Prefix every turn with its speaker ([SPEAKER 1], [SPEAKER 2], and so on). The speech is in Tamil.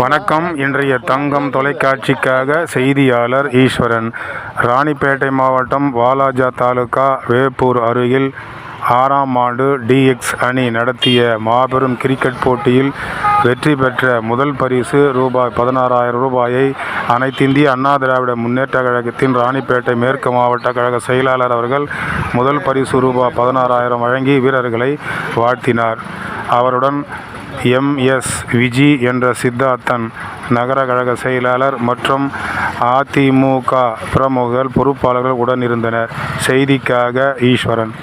[SPEAKER 1] வணக்கம். இன்றைய தங்கம் தொலைக்காட்சிக்காக செய்தியாளர் ஈஸ்வரன். ராணிப்பேட்டை மாவட்டம் வாலாஜா தாலுகா வேப்பூர் அருகில் ஆறாம் ஆண்டு டிஎக்ஸ் அணி நடத்திய மாபெரும் கிரிக்கெட் போட்டியில் வெற்றி பெற்ற முதல் பரிசு ரூபாய் பதினாறாயிரம் ரூபாயை அனைத்திந்திய அண்ணா திராவிட முன்னேற்ற கழகத்தின் ராணிப்பேட்டை மேற்கு மாவட்ட கழக செயலாளர் அவர்கள் முதல் பரிசு ரூபாய் பதினாறாயிரம் வழங்கி வீரர்களை வாழ்த்தினார். அவருடன் எம்எஸ் விஜி என்ற சித்தார்த்தன் நகர கழக செயலாளர் மற்றும் அதிமுக பிரமுகர்கள் பொறுப்பாளர்கள் உடன் இருந்தனர். செய்திக்காக ஈஸ்வரன்.